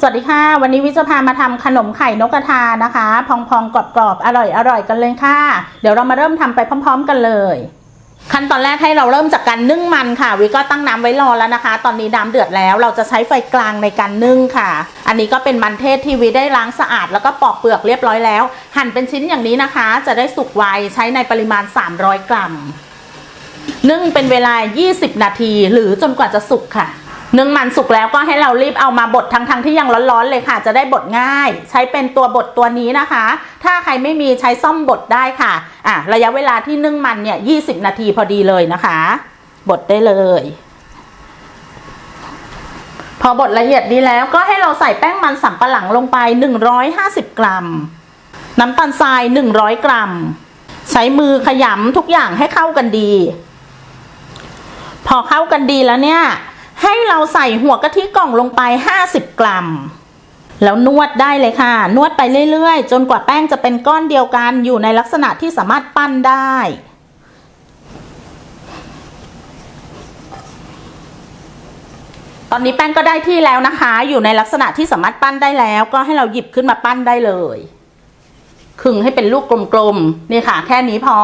สวัสดีค่ะ วันนี้วิจะพามาทำขนมไข่นกกระทานะคะ พองๆ กรอบๆ อร่อยๆกันเลยค่ะ เดี๋ยวเรามาเริ่มทำไปพร้อม ๆ กันเลย ขั้นตอนแรกให้เราเริ่มจากการนึ่งมันค่ะ วิก็ตั้งน้ำไว้รอแล้วนะคะ ตอนนี้น้ำเดือดแล้ว เราจะใช้ไฟกลางในการนึ่งค่ะ อันนี้ก็เป็นมันเทศที่วิได้ล้างสะอาด แล้วก็ปอกเปลือกเรียบร้อยแล้ว หั่นเป็นชิ้นอย่างนี้นะคะ จะได้สุกไวใช้ในปริมาณ 300 กรัม นึ่งเป็นเวลา 20 นาที หรือจนกว่าจะสุกค่ะ นึ่งมันสุกแล้วก็ให้เรารีบเอามาบดทั้งๆทที่ยังร้อนๆเลยค่ะ จะได้บดง่าย ใช้เป็นตัวบดตัวนี้นะคะ ถ้าใครไม่มีใช้ซ่อมบดได้ค่ะอะ ระยะเวลาที่นึ่งมันเนี่ย20นาทีพอดีเลยนะคะ บดได้เลย พอบดละเอียดดีแล้วก็ให้เราใส่แป้งมันสำปะหลังลงไป 150 กรัม น้ำตาลทราย 100 กรัม ใช้มือขยำทุกอย่างให้เข้ากันดี พอเข้ากันดีแล้วเนี่ย ให้เราใส่หัวกะทิกล่องลงไป 50 กรัม แล้วนวดได้เลยค่ะ นวดไปเรื่อยๆ จนกว่าแป้งจะเป็นก้อนเดียวกันอยู่ในลักษณะที่สามารถปั้นได้ตอนนี้แป้งก็ได้ที่แล้วนะคะ อยู่ในลักษณะที่สามารถปั้นได้แล้ว ก็ให้เราหยิบขึ้นมาปั้นได้เลยขึงให้เป็นลูกกลมๆนี่ค่ะ แค่นี้พอ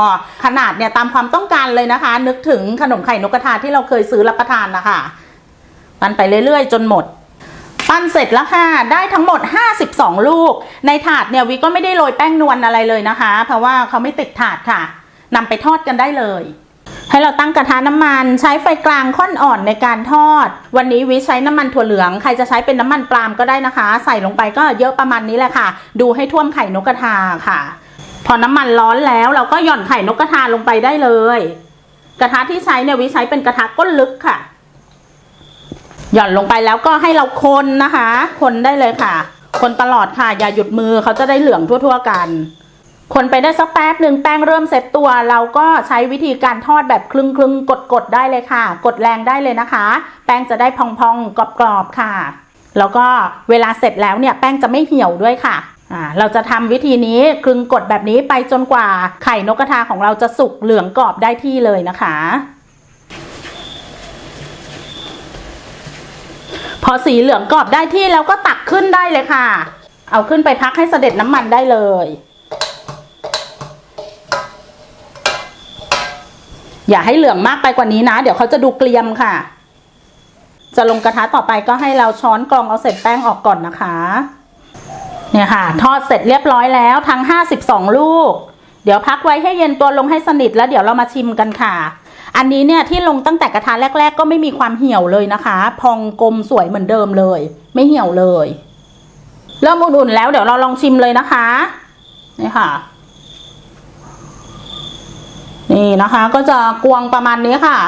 ขนาดเนี่ยตามความต้องการเลยนะคะ นึกถึงขนมไข่นกกระทาที่เราเคยซื้อรับประทานนะคะ ปั้นไปเรื่อยๆ จนหมด ปั้นเสร็จแล้วค่ะ ได้ทั้งหมด 52 ลูก ในถาดเนี่ยวิก็ไม่ได้โรยแป้งนวลอะไรเลยนะคะ เพราะว่าเขาไม่ติดถาดค่ะนำไปทอดกันได้เลยให้เราตั้งกระทะน้ำมันใช้ไฟกลางค่อนอ่อนในการทอด วันนี้วิใช้น้ำมันถั่วเหลืองใครจะใช้เป็นน้ำมันปาล์มก็ได้นะคะ ใส่ลงไปก็เยอะประมาณนี้แหละค่ะ ดูให้ท่วมไข่นกกระทาค่ะ พอน้ำมันร้อนแล้วเราก็หย่อนไข่นกกระทาลงไปได้เลย กระทะที่ใช้เนี่ยวิใช้เป็นกระทะก้นลึกค่ะ หย่อนลงไปแล้วก็ให้เราคนนะคะ คนได้เลยค่ะ คนตลอดค่ะ อย่าหยุดมือเขาจะได้เหลืองทั่ว ๆ กัน คนไปได้สักแป๊บหนึ่งแป้งเริ่มเซ็ตตัว เราก็ใช้วิธีการทอดแบบคลึงคลึงกดกดๆได้เลยค่ะ กดแรงได้เลยนะคะ แป้งจะได้พองๆกรอบๆค่ะ แล้วก็เวลาเสร็จแล้วเนี่ยแป้งจะไม่เหี่ยวด้วยค่ะอ่าเราจะทำวิธีนี้คลึงกดแบบนี้ไปจนกว่าไข่นกกระทาของเราจะสุกเหลืองกรอบได้ที่เลยนะคะ พอสีเหลืองกรอบได้ที่แล้วก็ตักขึ้นได้เลยค่ะ เอาขึ้นไปพักให้เสด็จน้ำมันได้เลย อย่าให้เหลืองมากไปกว่านี้นะ เดี๋ยวเขาจะดูเกรียมค่ะ จะลงกระทะต่อไปก็ให้เราช้อนกรองเอาเศษแป้งออกก่อนนะคะ เนี่ยค่ะ ทอดเสร็จเรียบร้อยแล้วทั้ง 52 ลูก เดี๋ยวพักไว้ให้เย็นตัวลงให้สนิทแล้วเดี๋ยวเรามาชิมกันค่ะ อันนี้เนี่ยที่ลงตั้งแต่กระทะแรก ๆ ก็ไม่มีความเหี่ยวเลยนะคะ พองกลมสวยเหมือนเดิมเลย ไม่เหี่ยวเลยเริ่มอุ่นๆแล้วเดี๋ยวเราลองชิมเลยนะคะนี่ค่ะ นี่นะคะ ก็จะกวงประมาณนี้ค่ะ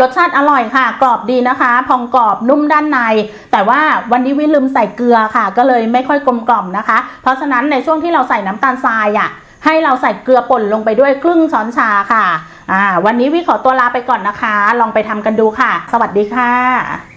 รสชาติอร่อยค่ะ กรอบดีนะคะ พองกรอบนุ่มด้านใน แต่ว่าวันนี้วิลืมใส่เกลือค่ะ ก็เลยไม่ค่อยกลมกล่อมนะคะ เพราะฉะนั้นในช่วงที่เราใส่น้ำตาลทรายอะ ให้เราใส่เกลือป่นลงไปด้วยครึ่งช้อนชาค่ะอ่าวันนี้วิขอตัวลาไปก่อนนะคะ ลองไปทำกันดูค่ะ สวัสดีค่ะ